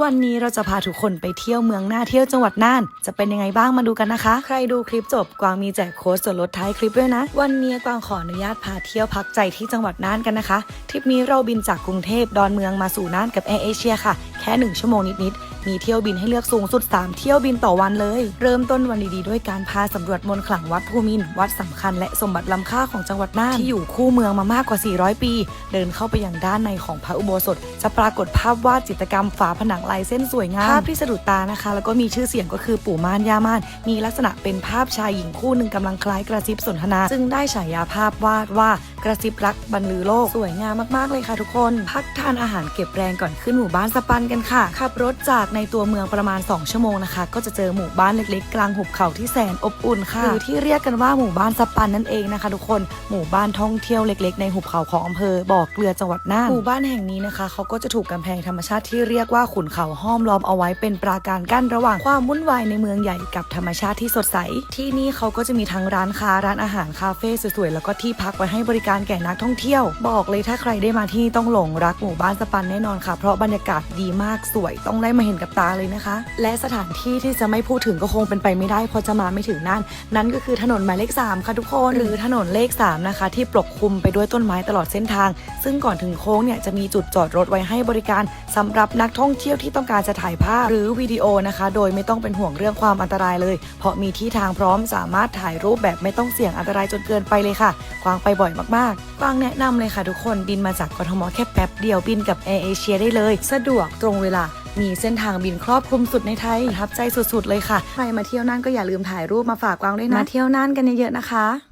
วันนี้เราจะพาทุกคนไปเที่ยวเมืองน่าเที่ยวจังหวัดน่าน จะเป็นยังไงบ้างมาดูกันนะคะ ใครดูคลิปจบกวางมีแจกโค้ดส่วนลดท้ายคลิปด้วยนะ วันนี้กวางขออนุญาตพาเที่ยวพักใจที่จังหวัดน่านกันนะคะ ทริปนี้เราบินจากกรุงเทพดอนเมืองมาสู่น่านกับแอร์เอเชียค่ะ แค่ 1 ชั่วโมงนิดๆ มีเที่ยวบินให้เลือกสูงสุด 3 เที่ยวบินต่อวันเลย เริ่มต้นวันดีๆ ด้วยการพาสำรวจมนต์ขลังวัดภูมิน วัดสำคัญและสมบัติล้ำค่าของจังหวัดน่านที่อยู่คู่เมืองมามากกว่า 400 ปี เดินเข้าไปอยังด้านในของพระอุโบสถ จะปรากฏภาพวาดจิตรกรรมฝาผนังลายเส้นสวยงามภาพที่สะดุดตานะคะ แล้วก็มีชื่อเสียงก็คือปู่ม่านย่าม่าน มีลักษณะเป็นภาพชายหญิงคู่หนึ่งกำลังคล้ายกระซิบสนทนา ซึ่งได้ฉายาภาพวาดว่า กระซิบรักบรรลือโลก สวยงามมาก ๆ เลยค่ะทุกคน พักทานอาหารเก็บแรงก่อนขึ้นหมู่บ้านสปันกันค่ะ ขับรถจากในตัวเมืองประมาณ 2 ชั่วโมงนะคะ ก็จะเจอหมู่บ้านเล็กๆ กลางหุบเขาที่แสนอบอุ่นค่ะหรือที่เรียกกันว่าหมู่บ้านสปันนั่นเองนะคะ ทุกคนหมู่บ้านท่องเที่ยวเล็ก ๆ ในหุบเขาของอำเภอบ่อเกลือจังหวัดน่านหมู่บ้านแห่งนี้นะคะเขาก็จะถูกกำแพงธรรมชาติที่เรียกว่าขุนเขาห้อมล้อมเอาไว้เป็นปราการกั้นระหว่างความวุ่นวายในเมืองใหญ่กับธรรมชาติที่สดใส ที่นี่เขาก็จะมีทั้งร้านค้าร้านอาหารคาเฟ่สวยๆแล้วก็ที่พักไว้ให้บริการแก่นักท่องเที่ยว บอกเลยถ้าใครได้มาที่ต้องหลงรักหมู่บ้านสปันแน่นอนค่ะ เพราะบรรยากาศดีมากสวยต้องได้มาเห็นกับตาเลยนะคะ และสถานที่ที่จะไม่พูดถึงก็คงเป็นไปไม่ได้เพราะจะมาไม่ถึงนั่น นั่นก็คือถนนหมายเลข 3 ค่ะทุกคน หรือถนนเลข 3 นะคะ ที่ปกคลุมไปด้วยต้นไม้ตลอดเส้นทาง ซึ่งก่อนถึงโค้งเนี่ยจะมีจุดจอดรถไว้ให้บริการสำหรับนักท่องเที่ยวที่ต้องการจะถ่ายภาพหรือวิดีโอนะคะ โดยไม่ต้องเป็นห่วงเรื่องความอันตรายเลย เพราะมีที่ทางพร้อมสามารถถ่ายรูปแบบไม่ต้องเสี่ยงอันตรายจนเกินไปเลยค่ะกวางไปบ่อยมากากวางแนะนำเลยค่ะทุกคนบินมาจากกทมแค่แป๊บเดียวบินกับแอร์เอเชียได้เลย สะดวกตรงเวลามีเส้นทางบินครอบคลุมสุดในไทยทับใจสุดๆเลยค่ะ ใครมาเที่ยวน่านก็อย่าลืมถ่ายรูปมาฝากกวางด้วยนะมาเที่ยวน่านกันเยอะๆนะคะ